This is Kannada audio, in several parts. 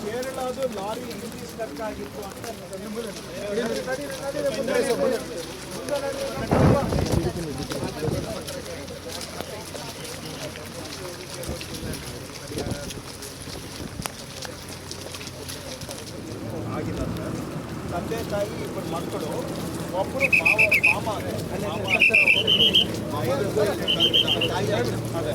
ಕೇರಳದು ಲಾರಿ ಸ್ಟಕ್ ಆಗಿತ್ತು ಅಂತ. ಆಗಿಲ್ಲ ತಂದೆ ತಾಯಿ ಇಬ್ಬರು ಮಕ್ಕಳು. ಒಬ್ಬರು ಮಾವ ಮಾಮ ಅದೇ ಮಾಮ ಅದೇ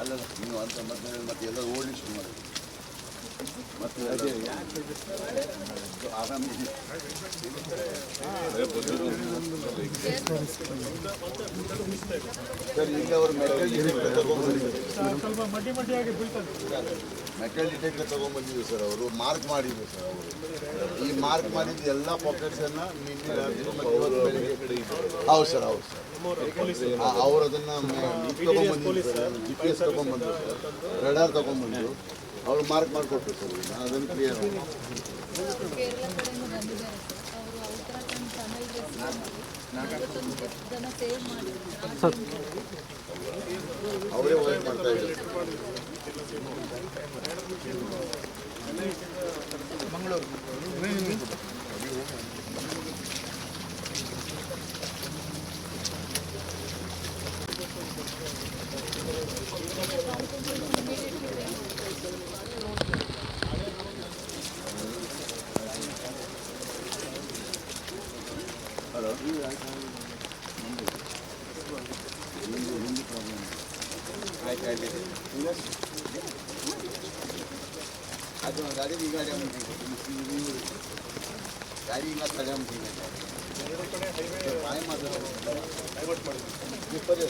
ಅಲ್ಲ ನೀವು ಅಂತ ಮತ್ತೆ ಮತ್ತೆ ಎಲ್ಲ ಓಡ್ಲಿಕ್ಕೆ ಶುರು ಮಾಡಿ ಮತ್ತೆ ಅದೇ ಆರಾಮ ಸರ್ ಈಗ ಅವರು ಮೆಟಲ್ ಡಿಟೆಕ್ಟರ್ ತಗೊಂಡ್ಬಂದಿದ್ದಾರೆ ಮೆಟಲ್ ಡಿಟೆಕ್ಟರ್ ತಗೊಂಡ್ಬಂದಿದ್ರು ಸರ್ ಅವರು ಮಾರ್ಕ್ ಮಾಡಿದ್ರು ಸರ್ ಅವರು. ಈ ಮಾರ್ಕ್ ಮಾಡಿದ ಎಲ್ಲ ಪಾಕೆಟ್ಸ್ ಅನ್ನ ನಿನ್ನೆ ರಾತ್ರಿ ಮತ್ತೆ ಇವತ್ತು ಬೆಳಿಗ್ಗೆ ಹೌದು ಸರ್ ಹೌದು ಸರ್. ಅವ್ರು ಅದನ್ನ ತಗೊಂಡ್ಬಂದಿದ್ರು ಸರ್ ಜಿ ಪಿ ಎಸ್ ತಗೊಂಡ್ಬಂದ್ರು ಸರ್. ರಡಾರ್ ತಗೊಂಡ್ಬಂದ್ರು ಅವ್ರು ಮಾರ್ಕ್ ಮಾಡಿಕೊಟ್ರು ಸರ್ ಅದನ್ನು ಕ್ಲಿಯರ್ ಮಾಡಿ. ಅವರೇ ವರ್ಕ್ ಮಾಡ್ತಾ ಇದ್ದಾರೆ. ಆಯ್ತು ಗಾಡಿ ಇಲ್ಲ ತಲೆ ಬಾಯಿ ಮಾತಾಡೋದು ಇಪ್ಪತ್ತೇ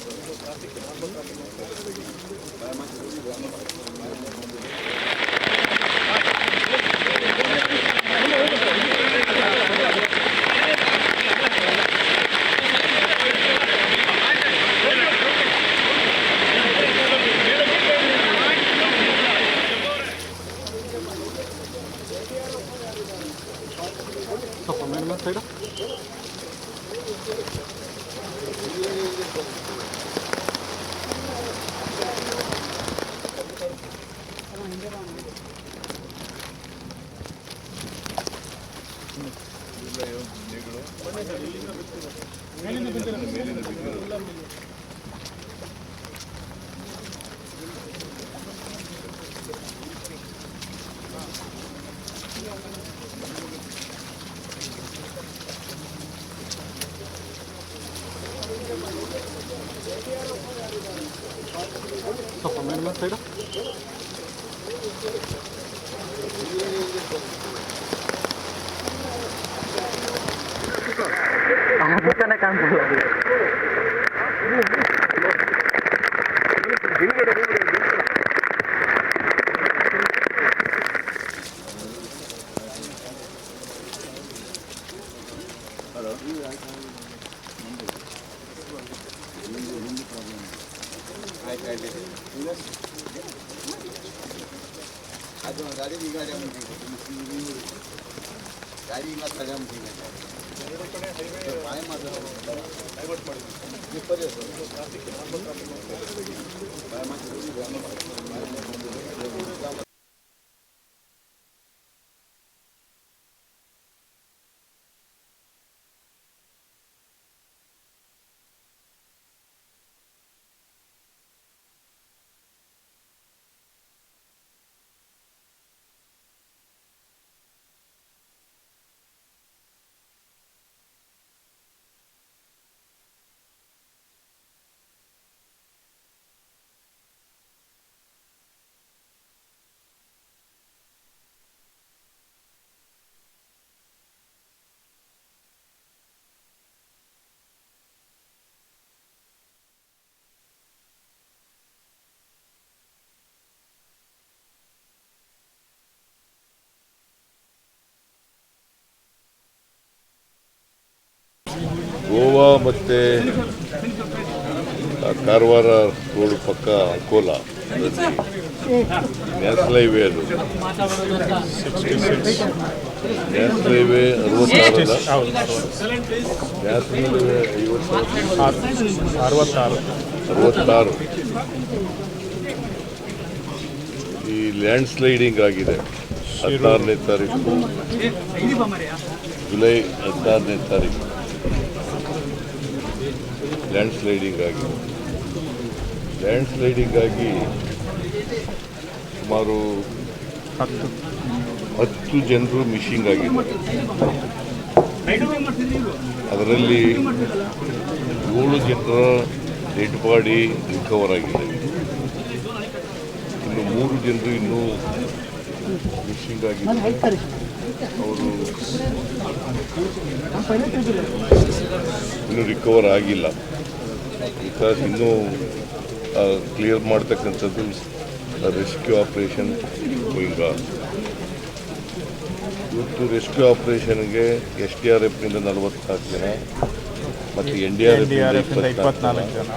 ಸರ್ ಆಯ್ತು ಆಯ್ತು ಅದು ಗಾಡಿ ಈ ಗಾಡಿ ಗಾಡಿ ಇಲ್ಲ ತಲೆ ಬಾಯಿ ಮಾತಾಡೋದು ಇಪ್ಪತ್ತೇ ಸರ್ ಗೋವಾ ಮತ್ತು ಕಾರವಾರ ರೋಡ್ ಪಕ್ಕ ಅಂಕೋಲ. ನ್ಯಾಷನಲ್ ಹೈವೇ ಅದು. ನ್ಯಾಷನಲ್ ಹೈವೇ ಅರವತ್ತಾರಲ್ಲ? ನ್ಯಾಷನಲ್ ಹೈವೇ ಐವತ್ತಾರು ಅರವತ್ತಾರು. ಅರವತ್ತಾರು ಈ ಲ್ಯಾಂಡ್ ಸ್ಲೈಡಿಂಗ್ ಆಗಿದೆ. ಹದಿನಾರನೇ ತಾರೀಕು. ಜುಲೈ ಹದಿನಾರನೇ ತಾರೀಕು. ಲ್ಯಾಂಡ್ ಸ್ಲೈಡಿಂಗ್ ಆಗಿ ಲ್ಯಾಂಡ್ ಸ್ಲೈಡಿಂಗ್ ಆಗಿ ಸುಮಾರು ಹತ್ತು. ಹತ್ತು ಜನರು ಮಿಸ್ಸಿಂಗ್ ಆಗಿದ್ದಾರೆ. ಅದರಲ್ಲಿ ಏಳು ಜನರ ಡೆಡ್ ಬಾಡಿ ರಿಕವರ್ ಆಗಿದೆ. ಇನ್ನು ಮೂರು ಜನರು ಇನ್ನೂ ಮಿಸ್ಸಿಂಗ್ ಆಗಿದ್ದಾರೆ. ಅವರು ಇನ್ನೂ ರಿಕವರ್ ಆಗಿಲ್ಲ. ಬಿಕಾಸ್ ಇನ್ನೂ ಕ್ಲಿಯರ್ ಮಾಡ್ತಕ್ಕಂಥದ್ದು ರೆಸ್ಕ್ಯೂ ಆಪರೇಷನ್ ಗೋಯಿಂಗ್ ಆನ್ ಇವತ್ತು ರೆಸ್ಕ್ಯೂ ಆಪ್ರೇಷನ್ಗೆ ಎಸ್ ಡಿ ಆರ್ ಎಫ್ನಿಂದ ನಲವತ್ನಾಲ್ಕು ಜನ ಮತ್ತು ಎನ್ ಡಿ ಆರ್ ಎಫ್ ಇಪ್ಪತ್ನಾಲ್ಕು ಜನ.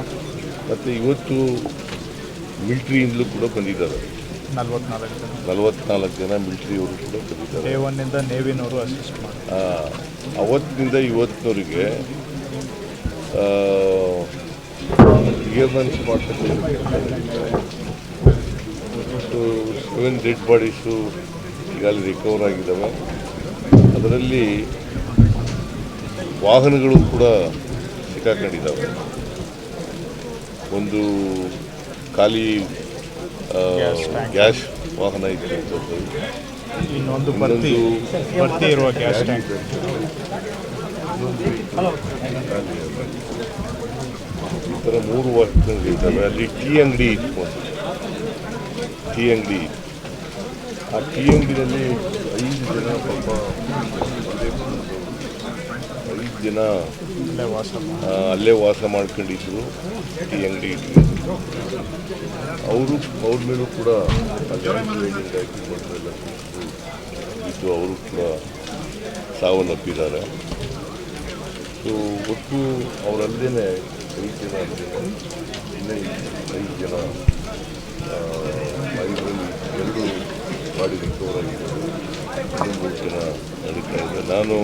ಮತ್ತು ಇವತ್ತು ಮಿಲ್ಟ್ರಿಯಿಂದಲೂ ಕೂಡ ಬಂದಿದ್ದಾರೆ. ನಲ್ವತ್ನಾಲ್ಕು ಜನ. ನಲವತ್ನಾಲ್ಕು ಜನ ಮಿಲ್ಟ್ರಿಯವರು ಕೂಡ ಬಂದಿದ್ದಾರೆ. ಒನ್ನಿಂದ ನೇವಿನವರು ಅಸಿಸ್ಟ್ ಮಾಡಿ. ಅವತ್ತಿನಿಂದ ಇವತ್ತಿನವರೆಗೆ ಕ್ಲಿಯರ್ನೆನ್ಸ್ ಮಾಡ್ತಕ್ಕಂಥ ಸೆವೆನ್ ಡೆಡ್ ಬಾಡೀಸು ಈಗಾಗಲೇ ರಿಕವರ್ ಆಗಿದ್ದಾವೆ. ಅದರಲ್ಲಿ ವಾಹನಗಳು ಕೂಡ ಸಿಕ್ಕಾಕೊಂಡಿದ್ದಾವೆ. ಒಂದು ಖಾಲಿ. ಗ್ಯಾಸ್ ವಾಹನ ಇದೆ ಇನ್ನೊಂದು ಇರುವ ಗ್ಯಾಸ್ ಟ್ಯಾಂಕ್ ಥರ ಮೂರು ವಾಹನಗಳಿದ್ದಾವೆ ಅಲ್ಲಿ ಟೀ ಅಂಗಡಿ ಇತ್ತು ಟೀ ಅಂಗಡಿ. ಆ ಟೀ ಅಂಗಡಿಯಲ್ಲಿ ಐದು ಜನ ಪಾಪ ಐದು ಜನ ಅಲ್ಲೇ ವಾಸ ಮಾಡ್ಕೊಂಡಿದ್ರು ಟೀ ಅಂಗಡಿ ಇಟ್ಕೊಂಡು. ಅವರು ಅವ್ರ ಮೇಲೂ ಕೂಡ ಇದ್ದು ಅವರು ಕೂಡ ಸಾವನ್ನಪ್ಪಿದ್ದಾರೆ. ಸೊ ಒಟ್ಟು ಅವರಲ್ಲೇ ನಾನು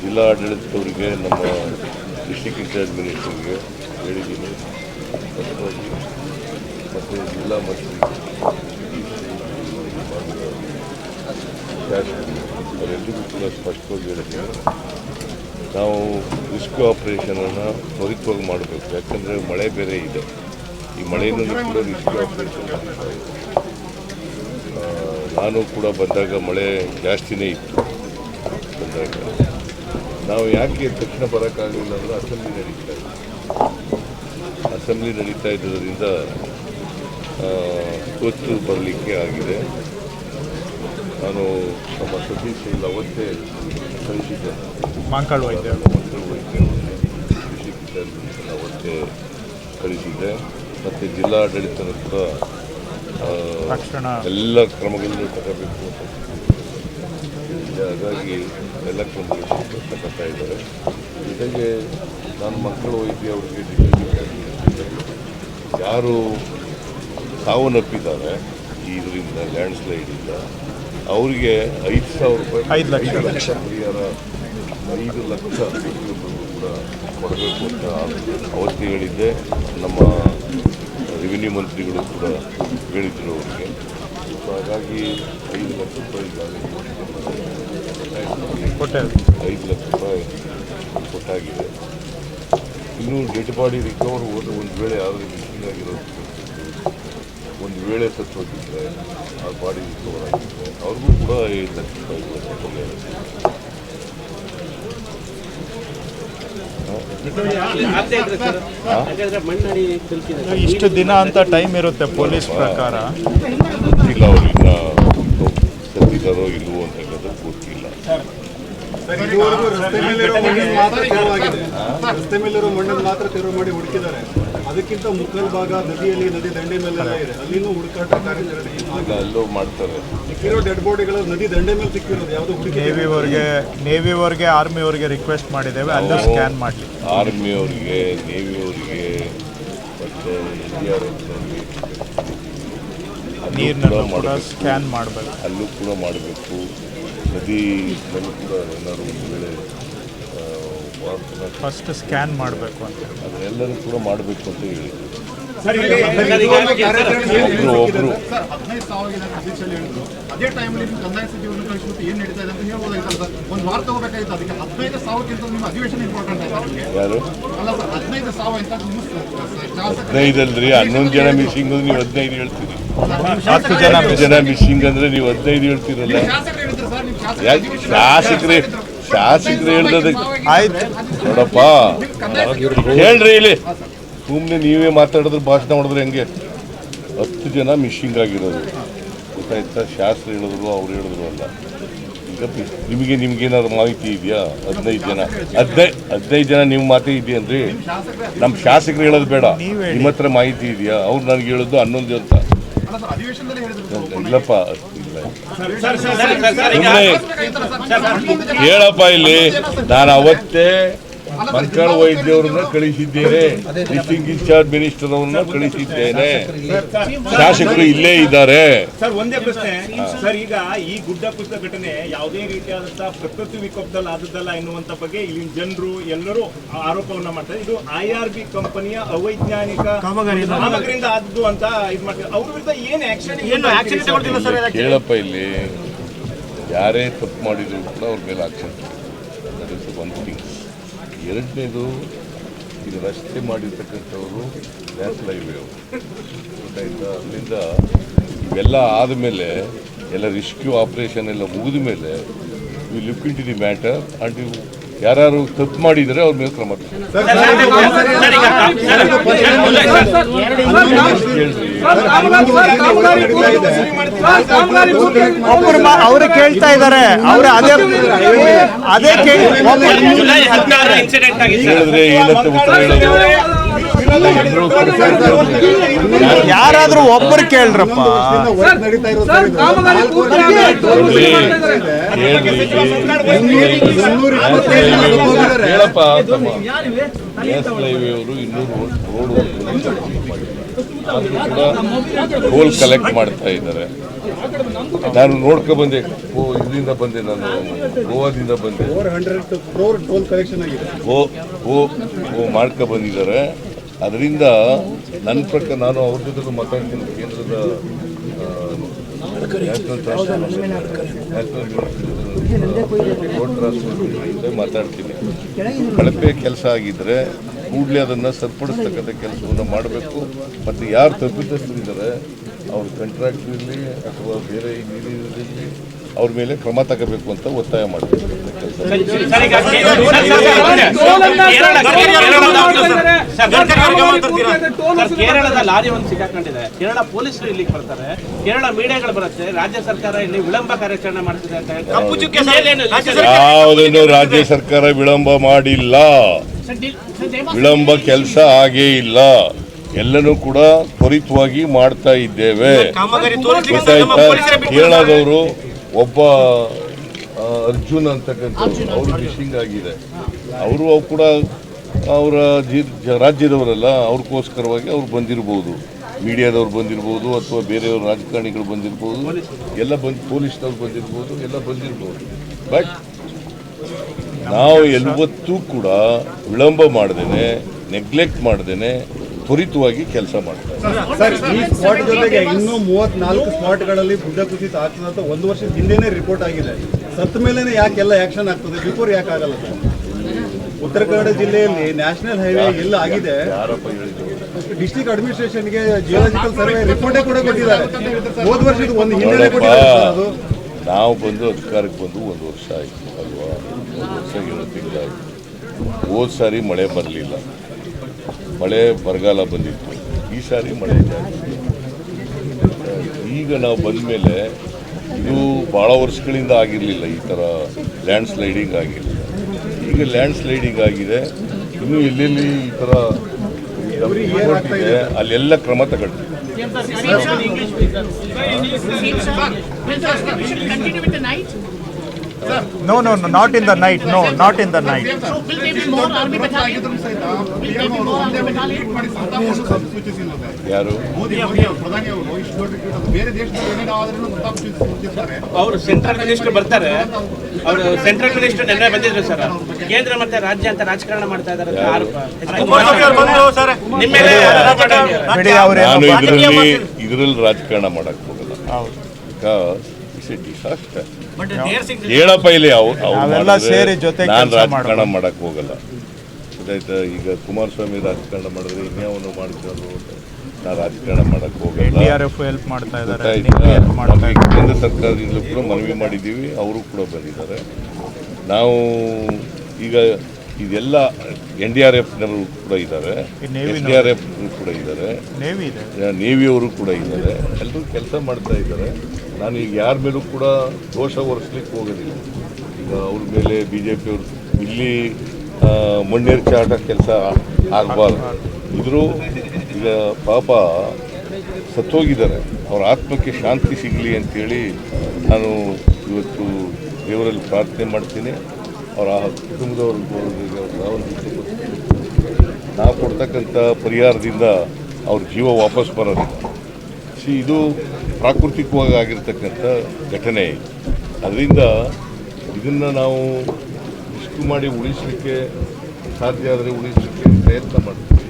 ಜಿಲ್ಲಾ ಆಡಳಿತದವರಿಗೆ ನಮ್ಮ ಡಿಸ್ಟಿಕ್ ಇನ್ಚಾರ್ಜ್ ಮಿನಿಸ್ಟರ್ಗೆ ಹೇಳಿದ್ದೀನಿ ಮತ್ತು ಜಿಲ್ಲಾ ಮಂತ್ರಿ ಅವರೆಲ್ಲರಿಗೂ ಕೂಡ ಸ್ಪಷ್ಟವಾಗಿ ಹೇಳಿದ್ದೀನಿ. ನಾವು ರಿಸ್ಕ್ಯೂ ಆಪರೇಷನನ್ನು ತ್ವರಿತವಾಗಿ ಮಾಡಬೇಕು. ಯಾಕಂದರೆ ಮಳೆ ಬೇರೆ ಇದೆ. ಈ ಮಳೆಯಲ್ಲಿ ಕೂಡ ರಿಸ್ಕ್ಯೂ ಆಪರೇಷನ್ ನಾನು ಕೂಡ ಬಂದಾಗ ಮಳೆ ಜಾಸ್ತಿನೇ ಇತ್ತು. ಬಂದಾಗ. ನಾವು ಯಾಕೆ ತಕ್ಷಣ ಬರೋಕ್ಕಾಗಲಿಲ್ಲ ಅಂದರೆ ಅಸೆಂಬ್ಲಿ ನಡೀತಾ ಇದೆ ಅಸೆಂಬ್ಲಿ ನಡೀತಾ ಇದ್ದರಿಂದ ಗೊತ್ತು ಬರಲಿಕ್ಕೆ ಆಗಿದೆ. ನಾನು ನಮ್ಮ ಸತೀಶ್ ಅವತ್ತೇ ಕಳಿಸಿದ್ದೆ. ಮಾಂಕಾಳ್ ವೈದ್ಯ ಮಕ್ಕಳು ವೈದ್ಯರನ್ನು ಡಿಸ್ಟಿಕ್ ಅವತ್ತೇ ಕಳಿಸಿದ್ದೆ ಮತ್ತು ಜಿಲ್ಲಾಡಳಿತನೂ ಕೂಡ ತಕ್ಷಣ ಎಲ್ಲ ಕ್ರಮಗಳನ್ನು ತಗೋಬೇಕು ಅಂತ ಹಾಗಾಗಿ ಎಲ್ಲ ಕ್ರಮಗಳನ್ನು ತಗೋತಾ ಇದ್ದಾರೆ. ಜೊತೆಗೆ ನಾನು ಮಕ್ಕಳ ವೈದ್ಯ ಅವರಿಗೆ ಯಾರು ಸಾವನ್ನಪ್ಪಿದ್ದಾರೆ ಇದರಿಂದ ಲ್ಯಾಂಡ್ ಸ್ಲೈಡಿಂದ ಅವರಿಗೆ ಐದು ಸಾವಿರ ರೂಪಾಯಿ ಐದು ಲಕ್ಷ. ಲಕ್ಷ. ಪರಿಹಾರ ಐದು ಲಕ್ಷ ಕೂಡ ಕೊಡಬೇಕು ಅಂತ ಅವತ್ತು ಹೇಳಿದ್ದೆ ನಮ್ಮ ರೆವಿನ್ಯೂ ಮಂತ್ರಿಗಳು ಕೂಡ ಹೇಳಿದ್ರು ಅವರಿಗೆ. ಹಾಗಾಗಿ ಐದು ಲಕ್ಷ ರೂಪಾಯಿ ಐದು ಲಕ್ಷ ರೂಪಾಯಿ ಕೊಟ್ಟಾಗಿದೆ. ಇನ್ನೂ ಡೆಡ್ ಬಾಡಿ ರಿಕವರ್ ಹೋದ ಒಂದು ವೇಳೆ ಯಾರಾದರೂ ಮಿಸ್ಸಿಂಗ್ ಆಗಿರೋದು ಒಂದು ವೇಳೆ ಸತ್ತು ಹೋಗಿದ್ರೆ ಆ ಬಾಡಿ ರಿಕವರ್ ಆಗಿದ್ರೆ ಅವ್ರಿಗೂ ಕೂಡ ಐದು ಲಕ್ಷ ರೂಪಾಯಿ ಪರಿಹಾರ. ಇಷ್ಟು ದಿನ ಅಂತ ಟೈಮ್ ಇರುತ್ತೆ ಪೊಲೀಸ್ ಪ್ರಕಾರ. ಇಲ್ಲ ಅವ್ರಿಂದ ಇಲ್ವೋ ಸತ್ತಿದ್ದಾರೋ ಇಲ್ವೋ ಅಂತಕ್ಕಂಥದ್ದು ಗೊತ್ತಿಲ್ಲ. ಸರ್ ಇದುವರೆಗೂ ರಸ್ತೆ ಮೇಲಿರೋ ಮಣ್ಣನ್ನು ಮಾತ್ರ ತೆರವಾಗಿದೆ. ರಸ್ತೆ ಮೇಲಿರೋ ಮಣ್ಣನ್ನು ಮಾತ್ರ ತೆರವು ಮಾಡಿ ಹುಡುಕಿದ್ದಾರೆ. ಅದಕ್ಕಿಂತ ಮುಕ್ಕಲ್ ಭಾಗ ನದಿಯಲ್ಲಿ ನದಿ ದಂಡೆ ಮೇಲೆ ಇದೆ. ಅಲ್ಲಿನೂ ಹುಡುಕಾಟ ಕಾರ್ಯಾಚರಣೆ ಮಾಡ್ತಾರೆ. ಸಿಕ್ಕಿರೋ ಡೆಡ್ ಬಾಡಿಗಳು ನದಿ ದಂಡೆ ಮೇಲೆ ಸಿಕ್ಕಿರೋದು ಯಾವುದು ಹುಡುಕಿ ನೇವಿವರೆಗೆ ನೇವಿವರೆಗೆ ಆರ್ಮಿಯವರಿಗೆ ರಿಕ್ವೆಸ್ಟ್ ಮಾಡಿದ್ದೇವೆ. ಅಲ್ಲೂ ಸ್ಕ್ಯಾನ್ ಮಾಡಲಿ. ಆರ್ಮಿಯವರಿಗೆ ನೇವಿಯವರಿಗೆ ಮತ್ತು ಎನ್ ಡಿ ಆರ್ ಎಫ್ನವ್ರಿಗೆ ನೀರನ್ನು ಕೂಡ ಮಾಡಬೇಕು. ಸ್ಕ್ಯಾನ್ ಮಾಡಬೇಕು. ಅಲ್ಲೂ ಕೂಡ ಮಾಡಬೇಕು. ನದಿನಲ್ಲೂ ಕೂಡ ಎಲ್ಲರೂ ಒಂದು ವೇಳೆ ವಾರ್ತನ ಫಸ್ಟ್ ಸ್ಕ್ಯಾನ್ ಮಾಡಬೇಕು ಅಂತ. ಅದನ್ನೆಲ್ಲರೂ ಕೂಡ ಮಾಡಬೇಕು ಅಂತ ಹೇಳಿದ್ರು. ಒಬ್ಬರು ಅದೇ ಟೈಮಲ್ಲಿ ನೀವು ಕಂದಾಯ ಸಚಿವರನ್ನು ಕಳಿಸ್ಬಿಟ್ಟು ಏನು ನಡೀತಾ ಇದೆ ಅಂತ ಹೇಳ್ಬೋದಾಗಿತ್ತಲ್ಲ ಸರ್? ಒಂದು ವಾರ ತಗೋಬೇಕಾಗಿತ್ತು ಅದಕ್ಕೆ ಹದಿನೈದು ಸಾವಿರಕ್ಕಿಂತ ನಿಮ್ಮ ಅಧಿವೇಶನ ಇಂಪಾರ್ಟೆಂಟ್ ಆಯ್ತು ನಿಮಗೆ ಯಾರು? ಅಲ್ಲ ಸರ್ ಹದಿನೈದು ಸಾವಿರ ಅಂತ ನಿಮ್ಮ ಸ- ಸ- ಶಾಸಕ ಹದಿನೈದಲ್ರಿ ಹನ್ನೊಂದು ಜನ ಮಿಸ್ಸಿಂಗ್ ಅಂದ್ರೆ ನೀವು ಹದಿನೈದು ಹೇಳ್ತೀರಿ. ಹತ್ತು ಜನ ಹತ್ತು ಜನ ಮಿಸ್ಸಿಂಗ್ ಅಂದ್ರೆ ನೀವು ಹದಿನೈದು ಹೇಳ್ತೀರಲ್ಲ. ಶಾಸಕರು ಶಾಸಕರೇ ಹೇಳ್ದದಕ್ಕೆ ಆಯ್ತು. ನೋಡಪ್ಪ. ಹೇಳ್ರಿ ಇಲ್ಲಿ. ಸುಮ್ಮನೆ ನೀವೇ ಮಾತಾಡಿದ್ರೆ ಭಾಷಣ ಮಾಡಿದ್ರೆ ಹೆಂಗೆ? ಹತ್ತು ಜನ ಮಿಷಿಂಗ್ ಆಗಿರೋದು. ಗೊತ್ತಾಯ್ತಾ? ಶಾಸ್ತ್ರ ಹೇಳಿದ್ರು ಅವ್ರು ಹೇಳಿದ್ರು ಅಲ್ಲ. ಈಗ ನಿಮಗೆ ನಿಮ್ಗೇನಾದ್ರು ಮಾಹಿತಿ ಇದೆಯಾ? ಹದಿನೈದು ಜನ. ಹದಿನೈದು ಹದಿನೈದು ಜನ ನಿಮ್ಮ ಮಾತೇ ಇದೆಯನ್ರಿ ನಮ್ಮ ಶಾಸಕರು ಹೇಳೋದು ಬೇಡ. ನಿಮ್ಮ ಹತ್ರ ಮಾಹಿತಿ ಇದೆಯಾ? ಅವ್ರು ನನಗೆ ಹೇಳಿದ್ದು ಹನ್ನೊಂದು ಅಂತ. ಇಲ್ಲಪ್ಪ. ಹೇಳಪ್ಪ ಇಲ್ಲಿ ನಾನು ಅವತ್ತೇ ಮರ್ಕಾಳ ವೈದ್ಯವ್ರನ್ನ ಕಳಿಸಿದ್ದೇನೆ. ಡಿಸ್ಟಿಂಗ್ ಇನ್ಚಾರ್ಜ್ ಮಿನಿಸ್ಟರ್ ಅವ್ರನ್ನ ಕಳಿಸಿದ್ದೇನೆ. ಶಾಸಕರು ಇಲ್ಲೇ ಇದ್ದಾರೆ. ಸರ್ ಒಂದೇ ಪ್ರಶ್ನೆ. ಸರ್ ಈಗ ಈ ಗುಡ್ಡ ಕುಸಿತ ಘಟನೆ ಯಾವುದೇ ರೀತಿಯಾದಂತಹ ಪ್ರಕೃತಿ ವಿಕೋಪದಲ್ಲಿ ಆದದ್ದಲ್ಲ ಎನ್ನುವಂತ ಬಗ್ಗೆ ಇಲ್ಲಿನ ಜನರು ಎಲ್ಲರೂ ಆರೋಪವನ್ನ ಮಾಡ್ತಾರೆ. ಇದು ಐ ಆರ್ ಬಿ ಕಂಪನಿಯ ಅವೈಜ್ಞಾನಿಕ ಕಾಮಗಾರಿಯಿಂದ. ಆದದ್ದು ಅಂತ ಇದು ಮಾಡ್ತಾರೆ ಅವ್ರ ವಿರುದ್ಧ ಏನ್ ಆಕ್ಷನ್ ಏನು ಆಕ್ಷನ್ ತಗೊಳ್ತಿಲ್ಲ ಸರ್ ಕೇಳಪ್ಪ ಇಲ್ಲಿ. ಯಾರೇ ತಪ್ಪು ಮಾಡಿದ್ರು ಕೂಡ ಅವ್ರ ಮೇಲೆ ಆಕ್ಷನ್ ಒಂದು ಎರಡನೇದು, ಇದು ರಸ್ತೆ ಮಾಡಿರ್ತಕ್ಕಂಥವರು ನ್ಯಾಷನಲ್ ಹೈವೇ ಅವರು ಅಲ್ಲಿಂದ ಇವೆಲ್ಲ ಆದಮೇಲೆ ಎಲ್ಲ ರಿಸ್ಕ್ಯೂ ಆಪ್ರೇಷನ್ ಎಲ್ಲ ಮುಗಿದ ಮೇಲೆ we look in the matter and you ಯಾರು ತಪ್ಪು ಮಾಡಿದರೆ ಅವ್ರ ಮೇಲೆ ಕ್ರಮ ಅವರು ಕೇಳ್ತಾ ಇದ್ದಾರೆ ಅವರು ಅದೇ ಅದೇ ಹೇಳಿದ್ರೆ ಏನಂತ ಉತ್ತರ ಹೇಳೋದು ಎಲ್ಲರೂ ಯಾರಾದ್ರೂ ಒಬ್ಬರು ಕೇಳ್ರಪ್ಪ. ಹೇಳಪ್ಪ ಇನ್ನೂರು ಕಲೆಕ್ಟ್ ಮಾಡ್ತಾ ಇದ್ದಾರೆ. ನಾನು ನೋಡ್ಕೊ ಬಂದೆ. ಓ ಇಲ್ಲಿಂದ ಬಂದೆ ನಾನು. ಗೋವಾದಿಂದ ಬಂದೆ. ಓ ಓ ಮಾಡ್ಕೊ ಬಂದಿದ್ದಾರೆ. ಅದರಿಂದ ನನ್ನ ಪ್ರಕಾರ ನಾನು ಅವ್ರ ಜೊತೆ ಮಾತಾಡ್ತೀನಿ. ಕೇಂದ್ರದ ನ್ಯಾಷನಲ್ ರೋಡ್ ಟ್ರಾನ್ಸ್ಪೋರ್ಟ್ ಮಾತಾಡ್ತೀನಿ. ಕಳಪೆ ಕೆಲಸ ಆಗಿದ್ರೆ ಕೂಡಲೇ ಅದನ್ನು ಸರಿಪಡಿಸ್ತಕ್ಕಂಥ ಕೆಲಸವನ್ನು ಮಾಡಬೇಕು. ಮತ್ತು ಯಾರು ತಪ್ಪಿತಸ್ಥರಿದ್ದಾರೆ ಅವ್ರ ಕಾಂಟ್ರಾಕ್ಟ್ ಇರಲಿ ಅಥವಾ ಬೇರೆ ಇಂಜಿನಿಯರ್ ಅವ್ರ ಮೇಲೆ ಕ್ರಮ ತಗೋಬೇಕು ಅಂತ ಒತ್ತಾಯ ಮಾಡ್ತೀನಿ. ಕೇರಳದ ಲಾರಿ ಒಂದು ಸಿಕ್ಕಾಕೊಂಡಿದೆ. ಕೇರಳ ಪೊಲೀಸರು ಇಲ್ಲಿಗೆ ಬರ್ತಾರೆ. ಕೇರಳ ಮೀಡಿಯಾಗಳು ಬರುತ್ತೆ. ರಾಜ್ಯ ಸರ್ಕಾರ ಇಲ್ಲಿ ವಿಳಂಬ ಕಾರ್ಯಾಚರಣೆ ಮಾಡ್ತಿದೆ ಅಂತ ಹೇಳ್ತಾರೆ. ಕಪ್ಪು ಚುಕ್ಕೆ ಯಾವುದನ್ನು ರಾಜ್ಯ ಸರ್ಕಾರ ವಿಳಂಬ ಮಾಡಿಲ್ಲ. ವಿಳಂಬ ಕೆಲಸ ಆಗೇ ಇಲ್ಲ. ಎಲ್ಲನೂ ಕೂಡ ತ್ವರಿತವಾಗಿ ಮಾಡ್ತಾ ಇದ್ದೇವೆ. ಗೊತ್ತಾಯ್ತಾ? ಕೇರಳದವರು ಒಬ್ಬ ಅರ್ಜುನ್ ಅಂತಕ್ಕಂಥ ಅವರು ಫಿಶಿಂಗ್ ಆಗಿದೆ. ಅವರು ಕೂಡ ಅವರ ರಾಜ್ಯದವರಲ್ಲ ಅವ್ರಿಗೋಸ್ಕರವಾಗಿ ಅವ್ರು ಬಂದಿರ್ಬೋದು. ಮೀಡಿಯಾದವ್ರು ಬಂದಿರ್ಬೋದು ಅಥವಾ ಬೇರೆಯವ್ರ ರಾಜಕಾರಣಿಗಳು ಬಂದಿರ್ಬೋದು. ಎಲ್ಲ ಬಂದು ಪೊಲೀಸ್ನವ್ರು ಬಂದಿರ್ಬೋದು ಎಲ್ಲ ಬಂದಿರ್ಬೋದು. ಬಟ್ ನಾವು ಎಲ್ವತ್ತೂ ಕೂಡ ವಿಳಂಬ ಮಾಡ್ದೇನೆ ನೆಗ್ಲೆಕ್ಟ್ ಮಾಡ್ದೇನೆ ತ್ವರಿತವಾಗಿ ಕೆಲಸ ಮಾಡ್ತಾರೆ ಸರ್ ಈ ಸ್ಪಾಟ್ ಜೊತೆಗೆ ಇನ್ನೂ ಮೂವತ್ನಾಲ್ಕು ಸ್ಪಾಟ್ಗಳಲ್ಲಿ ಗುಡ್ಡ ಕುಸಿತ ಆಗ್ತದೆ ಅಂತ ಒಂದು ವರ್ಷದ ಹಿಂದೆನೇ ರಿಪೋರ್ಟ್ ಆಗಿದೆ. ಸತ್ತ ಯಾಕೆ ಎಲ್ಲ ಆಕ್ಷನ್ ಆಗ್ತದೆ? ಬಿಫೋರ್ ಯಾಕೆ ಆಗಲ್ಲ ಉತ್ತರ ಕನ್ನಡ ಜಿಲ್ಲೆಯಲ್ಲಿ ನ್ಯಾಷನಲ್ ಹೈವೇ ಎಲ್ಲ ಆಗಿದೆ. ಡಿಸ್ಟ್ರಿಕ್ಟ್ ಅಡ್ಮಿನಿಸ್ಟ್ರೇಷನ್ ಡಿಸ್ಟ್ರಿಕ್ಟ್ ಅಡ್ಮಿನಿಸ್ಟ್ರೇಷನ್ಗೆ ಜಿಯೋಲಾಜಿಕಲ್ ಸರ್ವೆ ರಿಪೋರ್ಟೇ ಕೂಡ ಕೊಟ್ಟಿದ್ದಾರೆ. ಹೋದ ವರ್ಷದ ಒಂದು ಹಿನ್ನೆಲೆ ಕೊಟ್ಟಿದ್ದಾರೆ ಸರ್ ಅದು. ನಾವು ಬಂದು ಅಧಿಕಾರಕ್ಕೆ ಬಂದು ಒಂದು ವರ್ಷ ಆಯಿತು ಅಲ್ವಾ? ಒಂದು ವರ್ಷ ಏಳು ತಿಂಗಳಾಯಿತು. ಹೋದ ಸಾರಿ ಮಳೆ ಬರಲಿಲ್ಲ. ಮಳೆ ಬರಗಾಲ ಬಂದಿತ್ತು. ಈ ಸಾರಿ ಮಳೆ ಜಾಸ್ತಿ. ಈಗ ನಾವು ಬಂದ ಮೇಲೆ ಇದು ಭಾಳ ವರ್ಷಗಳಿಂದ ಆಗಿರಲಿಲ್ಲ ಈ ಥರ ಲ್ಯಾಂಡ್ ಸ್ಲೈಡಿಂಗ್ ಆಗಿರಲಿಲ್ಲ ಈಗ ಲ್ಯಾಂಡ್ ಸ್ಲೈಡಿಂಗ್ ಆಗಿದೆ ಇನ್ನು ಎಲ್ಲೆಲ್ಲಿ ಈ ಥರ ಇದೆ ಅಲ್ಲೆಲ್ಲ ಕ್ರಮ ತಗೊಳ್ತೀವಿ So will there be more army night. There be more army battalion? ಯಾರು? ಅವರು ಸೆಂಟ್ರಲ್ ಮಿನಿಸ್ಟರ್ ಬರ್ತಾರೆ. ಅವರು ಸೆಂಟ್ರಲ್ ಮಿನಿಸ್ಟರ್ ನೆನ್ನೆ ಬಂದಿದ್ರು ಸರ್. ಕೇಂದ್ರ ಮತ್ತೆ ರಾಜ್ಯ ಅಂತ ರಾಜಕಾರಣ ಮಾಡ್ತಾ ಇದ್ದಾರೆ ಅಂತ ಆರೋಪ. ನಿಮ್ಮ ಮೇಲೆ ಆರೋಪ ಮಾಡಿದ್ದಾರೆ. ಬಿಡಿ ನಾನು ಇದರಲ್ಲಿ ಇದರಲ್ಲಿ ರಾಜಕಾರಣ ಮಾಡಕ್ ಹೋಗಲ್ಲ. ಹೌದು. ಇಟ್ಸ್ ಅಷ್ಟೇ. ಹೇಳಪ್ಪ ಇಲ್ಲಿ ನಾವೆಲ್ಲ ಸೇರಿ ಜೊತೆ ನಾನು ರಾಜಕಾರಣ ಮಾಡ್ಬೇಕು. ಮಾಡಕ್ ಹೋಗಲ್ಲ. ಗೊತ್ತಾಯ್ತಾ ಈಗ ಕುಮಾರಸ್ವಾಮಿ ರಾಜಕಾರಣ ಮಾಡಿದ್ರೆ ಇನ್ಯಾವನು ಮಾಡ್ಕೊಂಡು ನಾನು ರಾಜಕಾರಣ ಮಾಡಕ್ ಎನ್ ಹೋಗಲ್ಲ ಡಿ ಆರ್ ಎಫ್ ಹೆಲ್ಪ್ ಮಾಡ್ತಾ ಇದ್ದಾರೆ. ಕೇಂದ್ರ ಸರ್ಕಾರದಿಂದಲೂ ಕೂಡ ಮನವಿ ಮಾಡಿದ್ದೀವಿ. ಅವರು ಕೂಡ ಬಂದಿದ್ದಾರೆ. ನಾವು ಈಗ ಇದೆಲ್ಲ ಎನ್ ಡಿ ಆರ್ ಎಫ್ನವರು ಕೂಡ ಇದ್ದಾರೆ. ಎನ್ ಡಿ ಆರ್ ಎಫ್ ಕೂಡ ಇದ್ದಾರೆ. ನೇವಿ ಇದೆ. ನೇವಿಯವರು ಕೂಡ ಇದ್ದಾರೆ. ಎಲ್ಲರೂ ಕೆಲಸ ಮಾಡ್ತಾ ಇದ್ದಾರೆ. ನಾನು ಈಗ ಯಾರ ಮೇಲೂ ಕೂಡ ದೋಷ ಹೊರಿಸ್ಲಿಕ್ಕೆ ಹೋಗೋದಿಲ್ಲ. ಈಗ ಅವ್ರ ಮೇಲೆ ಬಿ ಜೆ ಪಿಯವರು ಇಲ್ಲಿ ಆ, ಚಾಟ ಕೆಲಸ ಆಗಬಾರ್ದು. ಇದ್ರು ಈಗ ಪಾಪ ಸತ್ತೋಗಿದ್ದಾರೆ. ಅವ್ರ ಆತ್ಮಕ್ಕೆ ಶಾಂತಿ ಸಿಗಲಿ ಅಂತೇಳಿ ನಾನು ಇವತ್ತು ದೇವರಲ್ಲಿ ಪ್ರಾರ್ಥನೆ ಮಾಡ್ತೀನಿ. ಅವರ ಸಾವನ್ನು ನಾವು ಕೊಡ್ತಕ್ಕಂಥ ಪರಿಹಾರದಿಂದ ಅವ್ರ ಜೀವ ವಾಪಸ್ ಬರೋದಿಲ್ಲ ಸಿ, ಇದು ಪ್ರಾಕೃತಿಕವಾಗಿ ಆಗಿರ್ತಕ್ಕಂಥ ಘಟನೆ ಅದರಿಂದ ಇದನ್ನು ನಾವು ಇಷ್ಟು ಮಾಡಿ ಉಳಿಸಲಿಕ್ಕೆ ಸಾಧ್ಯ ಆದರೆ ಉಳಿಸಲಿಕ್ಕೆ ಪ್ರಯತ್ನ ಮಾಡ್ತೀವಿ.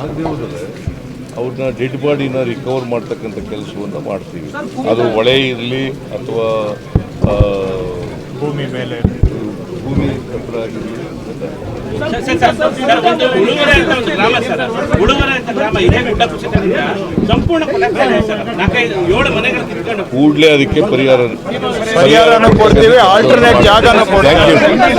ಆಗದೆ ಹೋದರೆ ಅವ್ರನ್ನ ಡೆಡ್ ಬಾಡಿನ ರಿಕವರ್ ಮಾಡ್ತಕ್ಕಂಥ ಕೆಲಸವನ್ನು ಮಾಡ್ತೀವಿ. ಅದು ಹೊಳೆ ಇರಲಿ ಅಥವಾ ಭೂಮಿ ಮೇಲೆ ಭೂಮಿ ಕೂಡಲೇ ಅದಕ್ಕೆ ಪರಿಹಾರ ಪರಿಹಾರನೂ ಕೊಡ್ತೀವಿ ಆಲ್ಟರ್ನೇಟ್ ಜಾಗನೂ ಕೊಡ್ತೀವಿ Thank you.